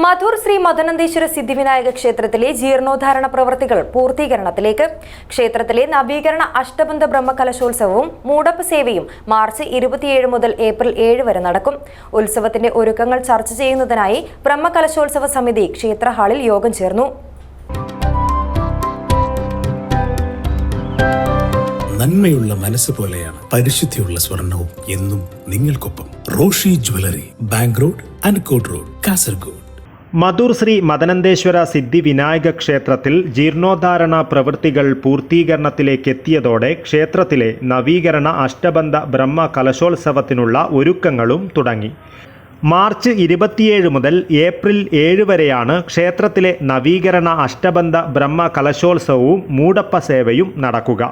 മധൂർ ശ്രീ മദനന്തേശ്വര സിദ്ധിവിനായക ക്ഷേത്രത്തിലെ ജീർണോദ്ധാരണ പ്രവൃത്തികൾ പൂർത്തീകരണത്തിലേക്ക്. ക്ഷേത്രത്തിലെ നവീകരണ അഷ്ടബന്ധ ബ്രഹ്മകലശോത്സവവും മൂടപ്പ് സേവയും മാർച്ച് ഇരുപത്തിയേഴ് മുതൽ ഏപ്രിൽ ഏഴ് വരെ നടക്കും. ഉത്സവത്തിന്റെ ഒരുക്കങ്ങൾ ചർച്ച ചെയ്യുന്നതിനായി ബ്രഹ്മകലശോത്സവ സമിതി ക്ഷേത്ര ഹാളിൽ യോഗം ചേർന്നു. നന്മയുള്ള മനസ്സ് പോലെയാണ് പരിശുദ്ധിയുള്ള സ്വർണവും എന്നും നിങ്ങൾക്കൊപ്പം റോഷി ജ്വല്ലറി ബാങ്ക് റോഡ് അൻകോട്ട് റോഡ് കാസർഗോഡ്. മധുർ ശ്രീ മദനന്തേശ്വര സിദ്ധി വിനായക ക്ഷേത്രത്തിൽ ജീർണോദ്ധാരണ പ്രവൃത്തികൾ പൂർത്തീകരണത്തിലേക്കെത്തിയതോടെ ക്ഷേത്രത്തിലെ നവീകരണ അഷ്ടബന്ധ ബ്രഹ്മ കലശോത്സവത്തിനുള്ള ഒരുക്കങ്ങളും തുടങ്ങി. മാർച്ച് ഇരുപത്തിയേഴ് മുതൽ ഏപ്രിൽ ഏഴ് വരെയാണ് ക്ഷേത്രത്തിലെ നവീകരണ അഷ്ടബന്ധ ബ്രഹ്മ കലശോത്സവവും മൂടപ്പ സേവയും നടക്കുക.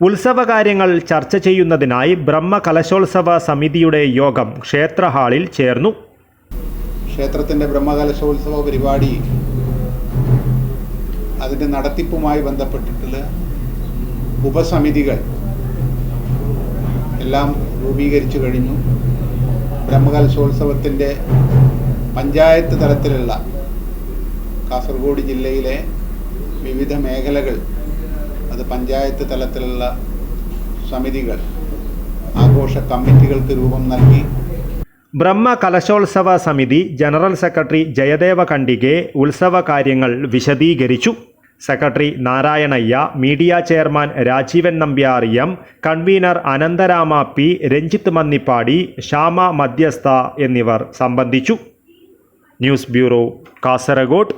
ഉത്സവകാര്യങ്ങൾ ചർച്ച ചെയ്യുന്നതിനായി ബ്രഹ്മ കലശോത്സവ സമിതിയുടെ യോഗം ക്ഷേത്രഹാളിൽ ചേർന്നു. ക്ഷേത്രത്തിന്റെ ബ്രഹ്മകലശോത്സവ പരിപാടി അതിന്റെ നടത്തിപ്പുമായി ബന്ധപ്പെട്ടിട്ടുള്ള ഉപസമിതികൾ എല്ലാം രൂപീകരിച്ചു കഴിഞ്ഞു. ബ്രഹ്മകലശോത്സവത്തിന്റെ പഞ്ചായത്ത് തലത്തിലുള്ള കാസർഗോഡ് ജില്ലയിലെ വിവിധ മേഖലകൾ അത് പഞ്ചായത്ത് തലത്തിലുള്ള സമിതികൾ ആഘോഷ കമ്മിറ്റികൾക്ക് രൂപം നൽകി ബ്രഹ്മ കലശോത്സവ സമിതി ജനറൽ സെക്രട്ടറി ജയദേവ കണ്ടികെ ഉത്സവ കാര്യങ്ങൾ വിശദീകരിച്ചു. Secretary Narayanayya media chairman Rajeevan Nambiar M convener Anantharama P Ranjith Mannippady Shyama Madhyastha എന്നിവർ സംബന്ധിച്ചു. News bureau Kasaragod.